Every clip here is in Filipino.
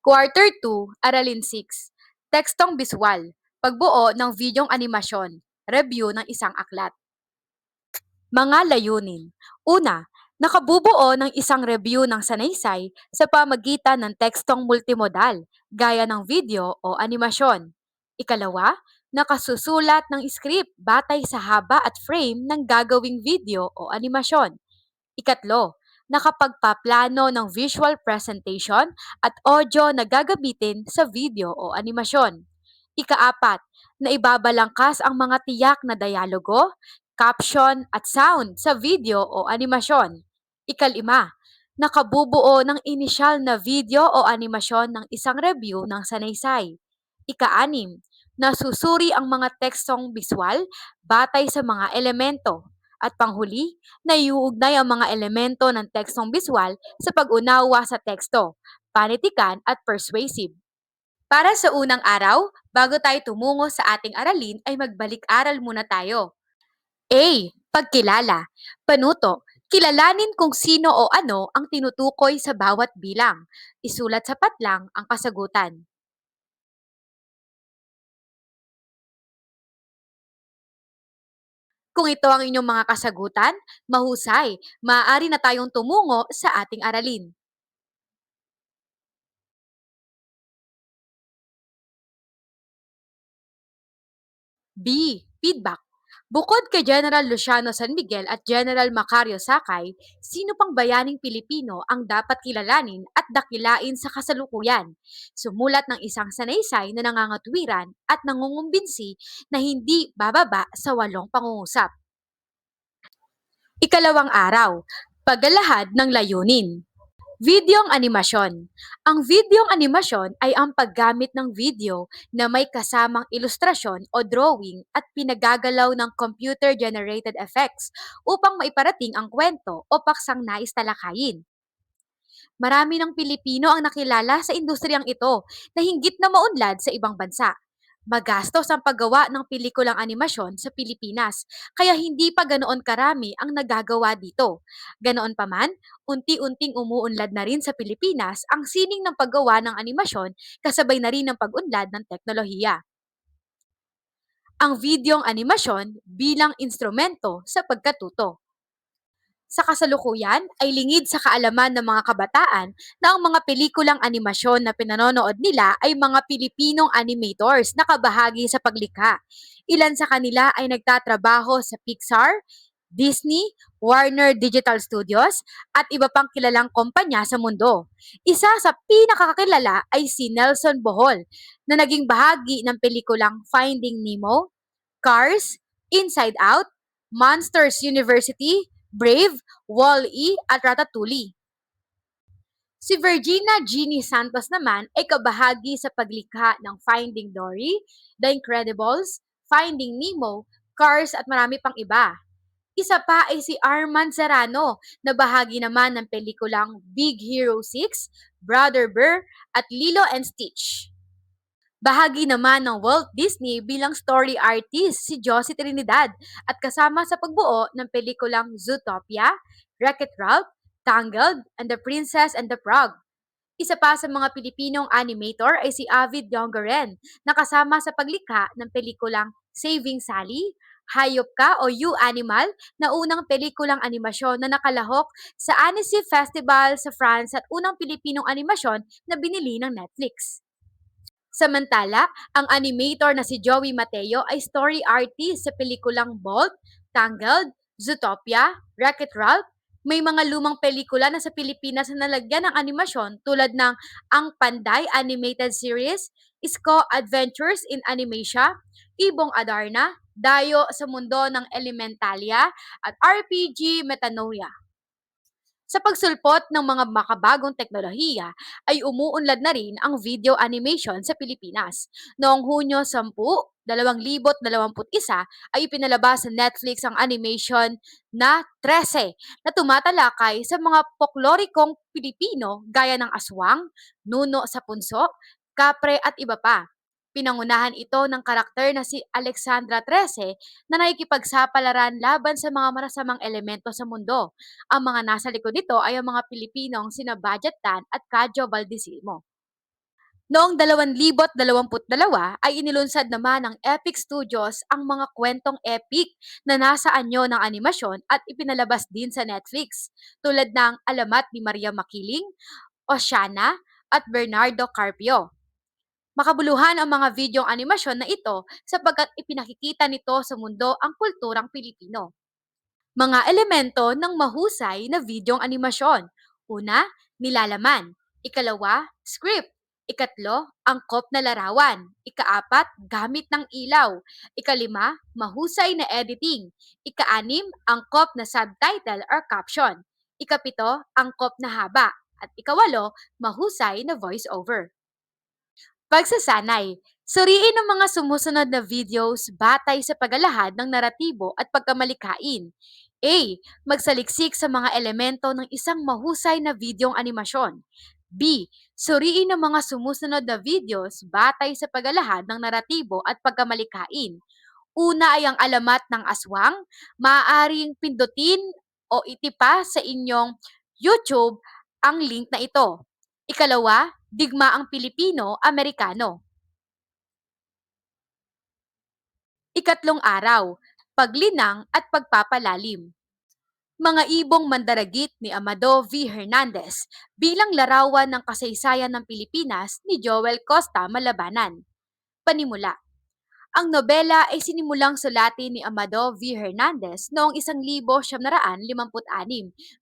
Quarter 2, Aralin 6. Tekstong biswal. Pagbuo ng videong animasyon. Review ng isang aklat. Mga layunin. Una, nakabubuo ng isang review ng sanaysay sa pamagitan ng tekstong multimodal, gaya ng video o animasyon. Ikalawa, nakasusulat ng script batay sa haba at frame ng gagawing video o animasyon. Ikatlo, nakapagpaplano ng visual presentation at audio na gagamitin sa video o animasyon. Ikaapat, na ibabalangkas ang mga tiyak na dialogo, caption at sound sa video o animasyon. Ikalima, nakabubuo ng inisyal na video o animasyon ng isang review ng sanaysay. Ikaanim, nasusuri ang mga tekstong biswal batay sa mga elemento. At panghuli, naiuugnay ang mga elemento ng tekstong biswal sa pag-unawa sa teksto, panitikan at persuasive. Para sa unang araw, bago tayo tumungo sa ating aralin ay magbalik-aral muna tayo. A. Pagkilala. Panuto. Kilalanin kung sino o ano ang tinutukoy sa bawat bilang. Isulat sa patlang ang kasagutan. Kung ito ang inyong mga kasagutan, mahusay, maaari na tayong tumungo sa ating aralin. B. Feedback. Bukod kay General Luciano San Miguel at General Macario Sakay, sino pang bayaning Pilipino ang dapat kilalanin at dakilain sa kasalukuyan? Sumulat ng isang sanaysay na nangangatwiran at nangungumbinsi na hindi bababa sa walong pangungusap. Ikalawang araw, paglalahad ng layunin. Videong animasyon. Ang videong animasyon ay ang paggamit ng video na may kasamang ilustrasyon o drawing at pinagagalaw ng computer-generated effects upang maiparating ang kwento o paksang nais talakayin. Marami ng Pilipino ang nakilala sa industriyang ito na hinggit na maunlad sa ibang bansa. Magastos ang paggawa ng pelikulang animasyon sa Pilipinas, kaya hindi pa ganoon karami ang nagagawa dito. Ganoon pa man, unti-unting umuunlad na rin sa Pilipinas ang sining ng paggawa ng animasyon kasabay na rin ng pag-unlad ng teknolohiya. Ang videong animasyon bilang instrumento sa pagkatuto. Sa kasalukuyan ay lingid sa kaalaman ng mga kabataan na ang mga pelikulang animasyon na pinanonood nila ay mga Pilipinong animators na kabahagi sa paglikha. Ilan sa kanila ay nagtatrabaho sa Pixar, Disney, Warner Digital Studios, at iba pang kilalang kumpanya sa mundo. Isa sa pinakakilala ay si Nelson Bohol, na naging bahagi ng pelikulang Finding Nemo, Cars, Inside Out, Monsters University, Brave, Wall-E at Ratatouille. Si Virginia Jeannie Santos naman ay kabahagi sa paglikha ng Finding Dory, The Incredibles, Finding Nemo, Cars at marami pang iba. Isa pa ay si Armand Serrano na bahagi naman ng pelikulang Big Hero 6, Brother Bear at Lilo and Stitch. Bahagi naman ng Walt Disney bilang story artist si Josie Trinidad at kasama sa pagbuo ng pelikulang Zootopia, Wreck-It Ralph, Tangled, and the Princess and the Frog. Isa pa sa mga Pilipinong animator ay si Avid Yongaren na kasama sa paglikha ng pelikulang Saving Sally, Hayop Ka o You Animal na unang pelikulang animasyon na nakalahok sa Annecy Festival sa France at unang Pilipinong animasyon na binili ng Netflix. Samantala, ang animator na si Joey Mateo ay story artist sa pelikulang Bolt, Tangled, Zootopia, Wreck-It Ralph, may mga lumang pelikula na sa Pilipinas na nalagyan ng animasyon tulad ng Ang Panday Animated Series, Isko Adventures in Animatia, Ibong Adarna, Dayo sa Mundo ng Elementalia, at RPG Metanoia. Sa pagsulpot ng mga makabagong teknolohiya ay umuunlad na rin ang video animation sa Pilipinas. Noong Hunyo 10, 2021 ay ipinalabas sa Netflix ang animation na 13 na tumatalakay sa mga poklorikong Pilipino gaya ng aswang, nuno sa punso, kapre at iba pa. Pinangunahan ito ng karakter na si Alexandra Trece na nakikipagsapalaran laban sa mga marasamang elemento sa mundo. Ang mga nasa likod nito ay ang mga Pilipinong sina Budget Tan at Kadjo Valdisimo. Noong 2022 ay inilunsad naman ng Epic Studios ang mga kwentong epic na nasa anyo ng animasyon at ipinalabas din sa Netflix, tulad ng Alamat ni Maria Makiling, Oceana, at Bernardo Carpio. Makabuluhan ang mga videong animasyon na ito sapagkat ipinakikita nito sa mundo ang kulturang Pilipino. Mga elemento ng mahusay na videong animasyon. Una, nilalaman. Ikalawa, script. Ikatlo, angkop na larawan. Ikaapat, gamit ng ilaw. Ikalima, mahusay na editing. Ikaanim, angkop na subtitle or caption. Ikapito, angkop na haba. At ikawalo, mahusay na voice-over. Pagsasanay. Suriin ang mga sumusunod na videos batay sa pagalahad ng naratibo at pagkamalikain. A. Magsaliksik sa mga elemento ng isang mahusay na videong animasyon. B. Suriin ang mga sumusunod na videos batay sa pagalahad ng naratibo at pagkamalikain. Una ay ang alamat ng aswang, maaaring pindutin o itipa sa inyong YouTube ang link na ito. Ikalawa, digmaang Pilipino-Amerikano. Ikatlong araw, paglinang at pagpapalalim. Mga ibong mandaragit ni Amado V. Hernandez bilang larawan ng kasaysayan ng Pilipinas ni Joel Costa Malabanan. Panimula ang nobela ay sinimulang sulatin ni Amado V. Hernandez noong 1956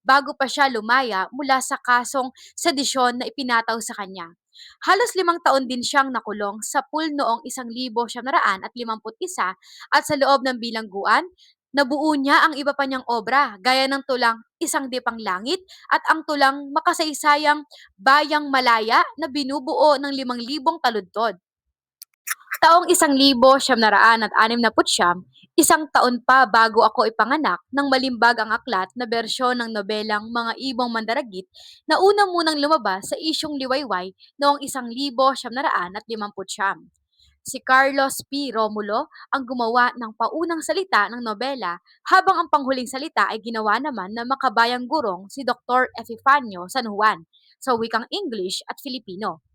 bago pa siya lumaya mula sa kasong sedisyon na ipinataw sa kanya. Halos limang taon din siyang nakulong sa pool noong 1951 at sa loob ng bilangguan, nabuo niya ang iba pa niyang obra gaya ng tulang Isang Dipang Langit at ang tulang makasaysayang Bayang Malaya na binubuo ng limang libong taludtod. Taong isang libo siyam na raan at anim na putsyam, isang taon pa bago ako ipanganak nang malimbag ang aklat na bersyon ng nobelang Mga Ibong Mandaragit na una munang lumabas sa isyong liwayway noong isang libo siyam na raan at limamput siyam. Si Carlos P. Romulo ang gumawa ng paunang salita ng nobela habang ang panghuling salita ay ginawa naman ng makabayang gurong si Dr. Epifanio San Juan sa wikang English at Filipino.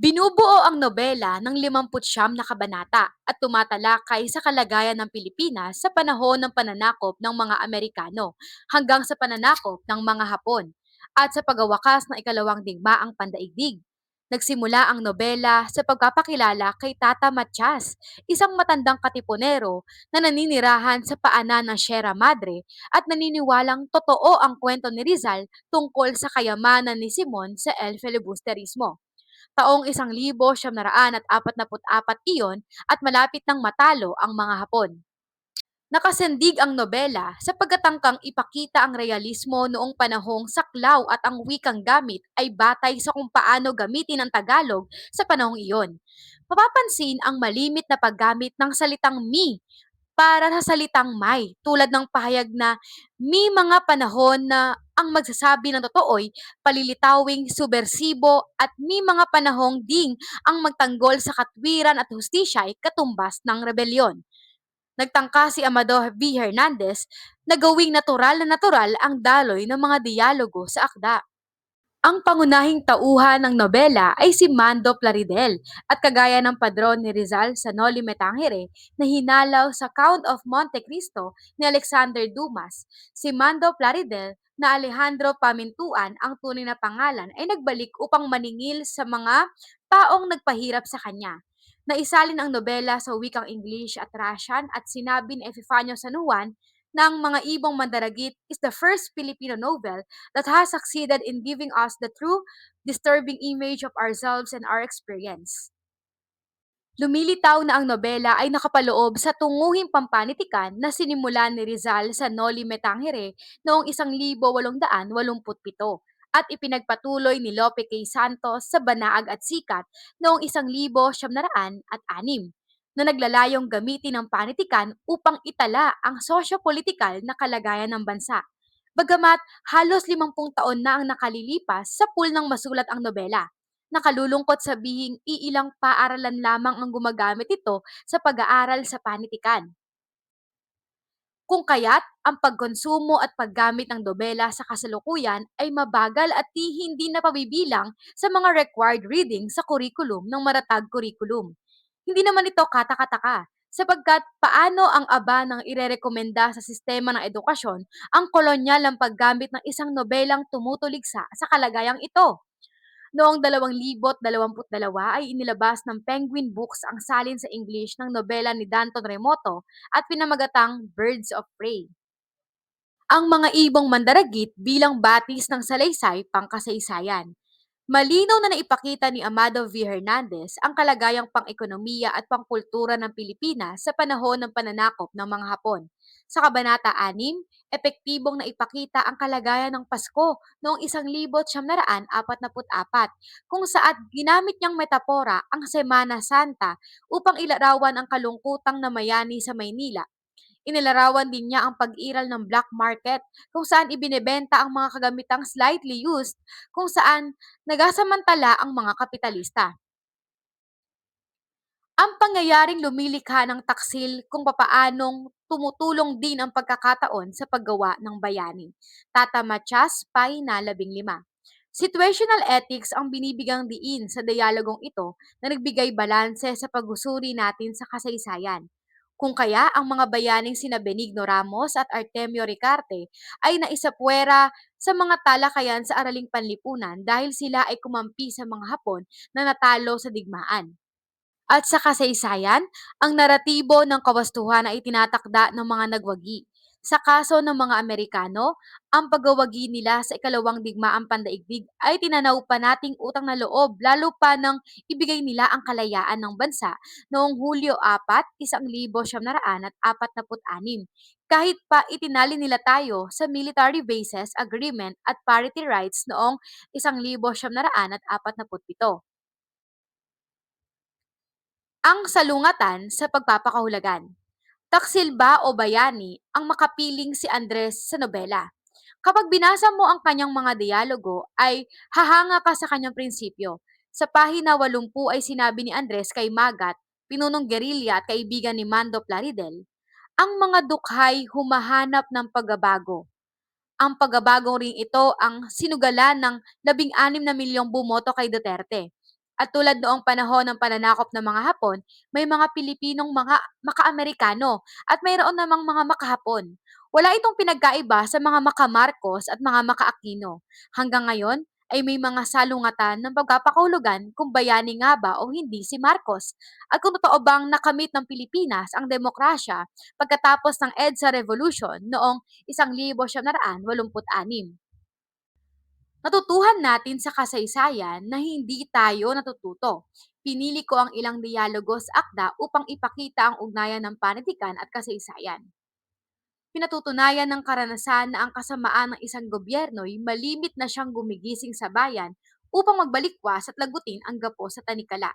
Binubuo ang nobela ng 59 na kabanata at tumatalakay sa kalagayan ng Pilipinas sa panahon ng pananakop ng mga Amerikano hanggang sa pananakop ng mga Hapon at sa pagwawakas ng ikalawang digmaang pandaigdig. Nagsimula ang nobela sa pagpapakilala kay Tata Matias, isang matandang katipunero na naninirahan sa paanan ng Sierra Madre at naniniwalang totoo ang kwento ni Rizal tungkol sa kayamanan ni Simon sa El Filibusterismo taong 1944 iyon at malapit nang matalo ang mga Hapon. Nakasendig ang nobela sa pagkatangkang ipakita ang realismo noong panahong saklaw at ang wikang gamit ay batay sa kung paano gamitin ang Tagalog sa panahong iyon. Mapapansin ang malimit na paggamit ng salitang mi para sa salitang may, tulad ng pahayag na may mga panahon na ang magsasabi ng totoo'y palilitawing subversibo at may mga panahong ding ang magtanggol sa katwiran at hustisya ay katumbas ng rebelyon. Nagtangka si Amador V. Hernandez na gawing natural na natural ang daloy ng mga dialogo sa akda. Ang pangunahing tauhan ng nobela ay si Mando Plaridel at kagaya ng padron ni Rizal sa Noli Me Tangere na hinalaw sa Count of Monte Cristo ni Alexander Dumas, si Mando Plaridel na Alejandro Pamintuan ang tunay na pangalan ay nagbalik upang maningil sa mga taong nagpahirap sa kanya. Naisalin ang nobela sa wikang English at Russian at sinabi ni Epifanio San Juan ng Mga Ibong Mandaragit is the first Filipino novel that has succeeded in giving us the true, disturbing image of ourselves and our experience. Lumilitaw na ang nobela ay nakapaloob sa tunguhing pampanitikan na sinimulan ni Rizal sa Noli Me Tangere noong 1887 at ipinagpatuloy ni Lope K. Santos sa Banaag at Sikat noong 1906 na naglalayong gamitin ang panitikan upang itala ang sosyo-politikal na kalagayan ng bansa. Bagamat halos limampung taon na ang nakalilipas sa pool ng masulat ang nobela. Nakalulungkot sabihing iilang paaralan lamang ang gumagamit ito sa pag-aaral sa panitikan. Kung kaya't ang pagkonsumo at paggamit ng nobela sa kasalukuyan ay mabagal at di hindi napabibilang sa mga required reading sa kurikulum ng maratag kurikulum. Hindi naman ito katakataka sapagkat paano ang aba ng irerekomenda sa sistema ng edukasyon ang kolonyal ng paggamit ng isang nobelang tumutuligsa sa kalagayang ito. Noong 2022 ay inilabas ng Penguin Books ang salin sa English ng nobela ni Danton Remoto at pinamagatang Birds of Prey. Ang mga ibong mandaragit bilang batis ng salaysay pangkasaysayan. Malinaw na naipakita ni Amado V. Hernandez ang kalagayang pang-ekonomiya at pangkultura ng Pilipinas sa panahon ng pananakop ng mga Hapon. Sa Kabanata 6, epektibong naipakita ang kalagayan ng Pasko noong 1944 kung saan ginamit niyang metapora ang Semana Santa upang ilarawan ang kalungkutang namayani sa Maynila Inilarawan din niya ang pag-iral ng black market kung saan ibinebenta ang mga kagamitang slightly used kung saan nagasamantala ang mga kapitalista. Ang pangyayaring lumilikha ng taksil kung papaanong tumutulong din ang pagkakataon sa paggawa ng bayani. Tata Matias, Pahina 15. Situational ethics ang binibigang diin sa dialogong ito na nagbigay balanse sa pagusuri natin sa kasaysayan. Kung kaya ang mga bayaning sina Benigno Ramos at Artemio Ricarte ay naisapwera sa mga talakayan sa araling panlipunan dahil sila ay kumampi sa mga Hapon na natalo sa digmaan. At sa kasaysayan, ang naratibo ng kawastuhan ay tinatakda ng mga nagwagi. Sa kaso ng mga Amerikano, ang paggawagi nila sa ikalawang digmaang pandaigdig ay tinanaw pa nating utang na loob lalo pa nang ibigay nila ang kalayaan ng bansa noong Hulyo 4, 1946. Kahit pa itinali nila tayo sa Military Bases Agreement at Parity Rights noong 1947. Ang salungatan sa pagpapakahulagan. Taksil ba o bayani ang makapiling si Andres sa nobela? Kapag binasa mo ang kanyang mga dialogo, ay hahanga ka sa kanyang prinsipyo. Sa pahina 80 ay sinabi ni Andres kay Magat, pinunong gerilya at kaibigan ni Mando Plaridel, ang mga dukhay humahanap ng pagbabago. Ang pagbabagong ring ito ang sinugalan ng 16 na milyong bumoto kay Duterte. At tulad noong panahon ng pananakop ng mga Hapon, may mga Pilipinong mga maka-Amerikano at mayroon namang mga maka-Hapon. Wala itong pinagkaiba sa mga maka-Marcos at mga maka-Aquino. Hanggang ngayon, ay may mga salungatan ng pagpapakahulugan kung bayani nga ba o hindi si Marcos at kung totoo bang nakamit ng Pilipinas ang demokrasya pagkatapos ng EDSA Revolution noong 1986. Natutuhan natin sa kasaysayan na hindi tayo natututo. Pinili ko ang ilang dialogo sa akda upang ipakita ang ugnayan ng panitikan at kasaysayan. Pinatutunayan ng karanasan na ang kasamaan ng isang gobyerno'y malimit na siyang gumigising sa bayan upang magbalikwas at lagutin ang gapo sa tanikala.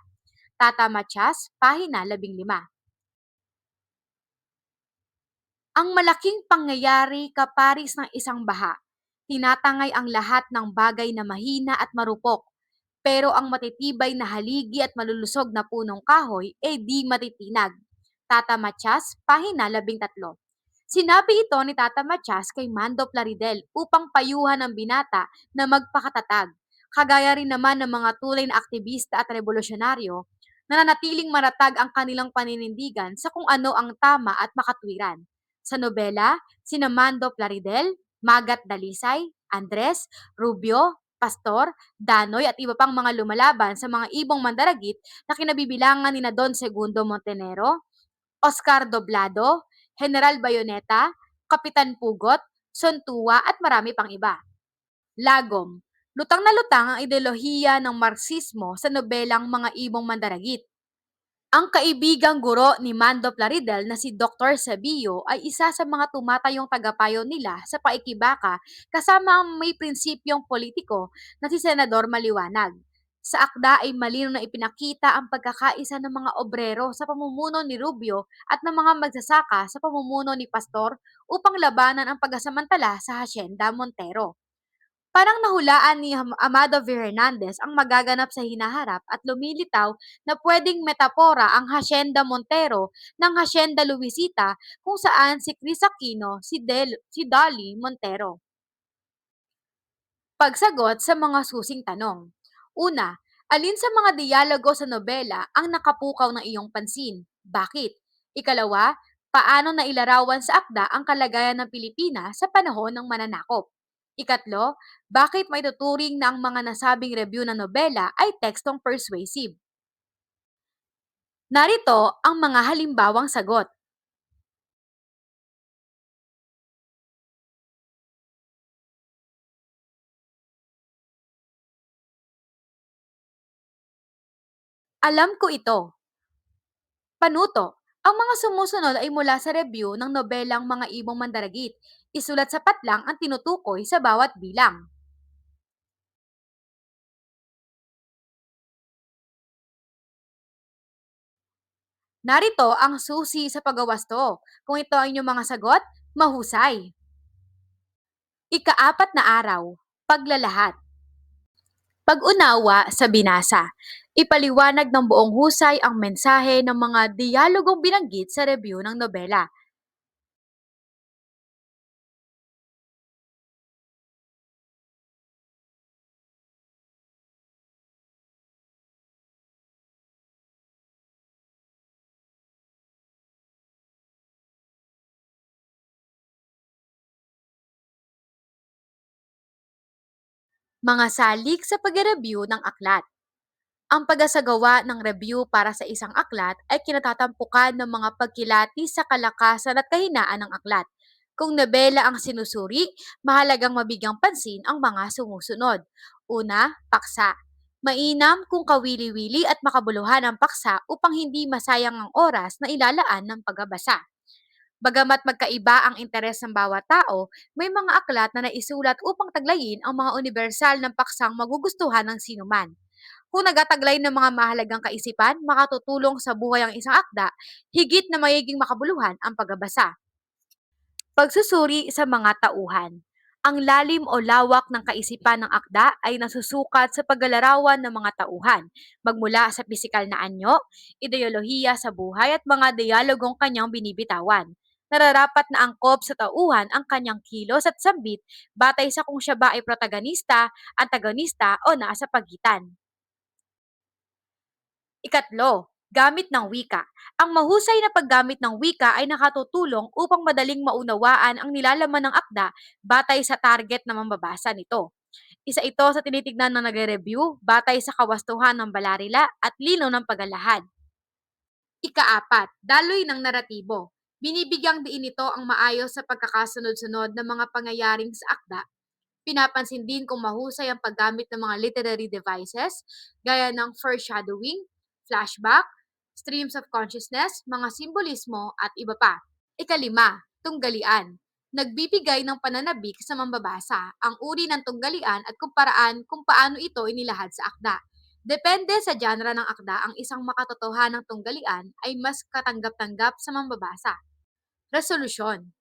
Tata Matias, pahina 15. Ang malaking pangyayari kaparis ng isang baha Tinatangay ang lahat ng bagay na mahina at marupok, pero ang matitibay na haligi at malulusog na punong kahoy ay di matitinag. Tata Matias, pahina 13. Sinabi ito ni Tata Matias kay Mando Plaridel upang payuhan ang binata na magpakatatag. Kagaya rin naman ng mga tulay na aktivista at revolusyonaryo, nananatiling maratag ang kanilang paninindigan sa kung ano ang tama at makatwiran. Sa nobela, sina Mando Plaridel, Magat Dalisay, Andres, Rubio, Pastor, Danoy at iba pang mga lumalaban sa mga ibong mandaragit na kinabibilangan ni Don Segundo Montenero, Oscar Doblado, General Bayoneta, Kapitan Pugot, Sontua at marami pang iba. Lagom. Lutang na lutang ang ideolohiya ng Marxismo sa nobelang Mga Ibong Mandaragit ang kaibigang guro ni Mando Plaridel na si Dr. Sabio ay isa sa mga tumatayong tagapayo nila sa paikibaka kasama ang may prinsipyong politiko na si Senador Maliwanag. Sa akda ay malino na ipinakita ang pagkakaisa ng mga obrero sa pamumuno ni Rubio at ng mga magsasaka sa pamumuno ni Pastor upang labanan ang pagkasamantala sa Hacienda Montero. Parang nahulaan ni Amado V. Hernandez ang magaganap sa hinaharap at lumilitaw na pwedeng metapora ang Hacienda Montero ng Hacienda Luisita kung saan si Chris Aquino si, Del- si Dolly Montero. Pagsagot sa mga susing tanong. Una, alin sa mga dialogo sa nobela ang nakapukaw ng iyong pansin? Bakit? Ikalawa, paano nailarawan sa akda ang kalagayan ng Pilipinas sa panahon ng mananakop? Ikatlo, bakit may tuturing na ang mga nasabing review ng nobela ay tekstong persuasive? Narito ang mga halimbawang sagot. Alam ko ito. Panuto. Ang mga sumusunod ay mula sa review ng nobelang Mga Ibong Mandaragit. Isulat sapat lang ang tinutukoy sa bawat bilang. Narito ang susi sa paggawasto. Kung ito ay inyong mga sagot, mahusay. Ikaapat na araw, paglalahat. Pag-unawa sa binasa. Ipaliwanag ng buong husay ang mensahe ng mga dialogong binanggit sa review ng nobela. Mga salik sa pag-review ng aklat. Ang pag-asagawa ng review para sa isang aklat ay kinatatampukan ng mga pagkilati sa kalakasan at kahinaan ng aklat. Kung nobela ang sinusuri, mahalagang mabigyang pansin ang mga sumusunod. Una, paksa. Mainam kung kawili-wili at makabuluhan ang paksa upang hindi masayang ang oras na ilalaan ng pagbabasa. Bagamat magkaiba ang interes ng bawat tao, may mga aklat na naisulat upang taglayin ang mga universal ng paksang magugustuhan ng sinuman. Kung nagataglay ng mga mahalagang kaisipan, makatutulong sa buhay ang isang akda, higit na magiging makabuluhan ang pagbabasa. Pagsusuri sa mga tauhan. Ang lalim o lawak ng kaisipan ng akda ay nasusukat sa paglalarawan ng mga tauhan, magmula sa pisikal na anyo, ideolohiya sa buhay at mga dialogong kanyang binibitawan. Nararapat na angkop sa tauhan ang kanyang kilos at sambit batay sa kung siya ba ay protagonista, antagonista o nasa pagitan. Ikatlo, gamit ng wika. Ang mahusay na paggamit ng wika ay nakatutulong upang madaling maunawaan ang nilalaman ng akda batay sa target na mambabasa nito. Isa ito sa tinitignan ng nagre-review batay sa kawastuhan ng balarila at linaw ng paglalahad. Ikaapat, daloy ng naratibo. Binibigyang diin ito ang maayos sa pagkakasunod-sunod ng mga pangyayaring sa akda. Pinapansin din kung mahusay ang paggamit ng mga literary devices gaya ng foreshadowing, flashback, streams of consciousness, mga simbolismo at iba pa. Ikalima, tunggalian. Nagbibigay ng pananabik sa mambabasa ang uri ng tunggalian at kumparaan kung paano ito inilahad sa akda. Depende sa genre ng akda, ang isang makatotohanang tunggalian ay mas katanggap-tanggap sa mambabasa. Resolusyon.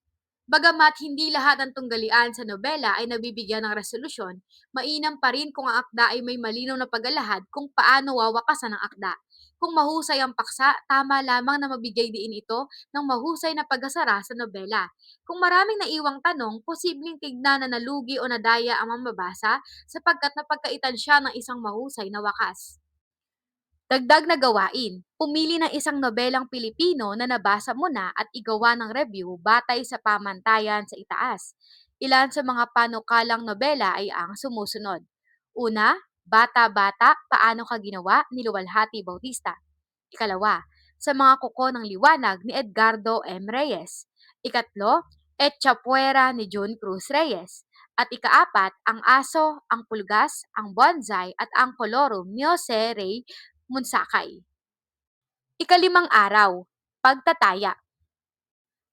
Bagamat hindi lahat ng tunggalian sa nobela ay nabibigyan ng resolusyon, mainam pa rin kung ang akda ay may malinaw na paglalahad kung paano wawakasan ang akda. Kung mahusay ang paksa, tama lamang na mabigay diin ito ng mahusay na pagkasara sa nobela. Kung maraming naiwang tanong, posibleng tignan na nalugi o nadaya ang mamabasa sapagkat napagkaitan siya ng isang mahusay na wakas. Dagdag na gawain, pumili ng isang nobelang Pilipino na nabasa mo na at igawa ng review batay sa pamantayan sa itaas. Ilan sa mga panukalang nobela ay ang sumusunod. Una, Bata-Bata, Paano Ka Ginawa ni Luwalhati Bautista. Ikalawa, Sa Mga Kuko ng Liwanag ni Edgardo M. Reyes. Ikatlo, Etchapuera ni June Cruz Reyes. At ikaapat, Ang Aso, Ang Pulgas, Ang Bonsai at Ang Colorum ni Jose Ray Munsakay. Ikalimang araw, pagtataya.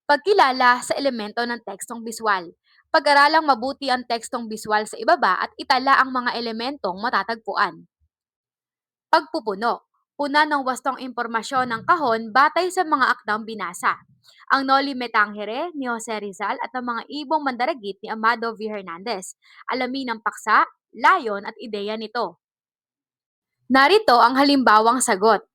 Pagkilala sa elemento ng tekstong biswal. Pag-aralang mabuti ang tekstong biswal sa ibaba at itala ang mga elementong matatagpuan. Pagpupuno. Una ng wastong impormasyon ng kahon batay sa mga akdang binasa. Ang Noli Me Tangere ni Jose Rizal at ang mga ibong mandaragit ni Amado V. Hernandez. Alamin ang paksa, layon at ideya nito. Narito ang halimbawang sagot.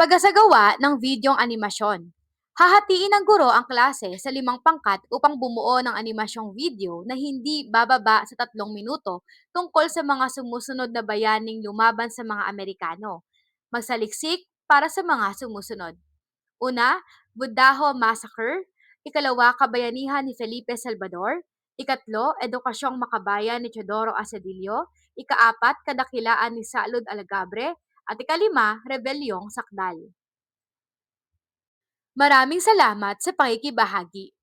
Pagasagawa ng videong animasyon. Hahatiin ng guro ang klase sa limang pangkat upang bumuo ng animasyong video na hindi bababa sa tatlong minuto tungkol sa mga sumusunod na bayaning lumaban sa mga Amerikano. Magsaliksik para sa mga sumusunod. Una, Budaho Massacre. Ikalawa, Kabayanihan ni Felipe Salvador. Ikatlo, Edukasyong Makabayan ni Teodoro Asedillo. Ikaapat, Kadakilaan ni Salud Alagabre. At ikalima, Rebelyong Sakdal. Maraming salamat sa pakikibahagi.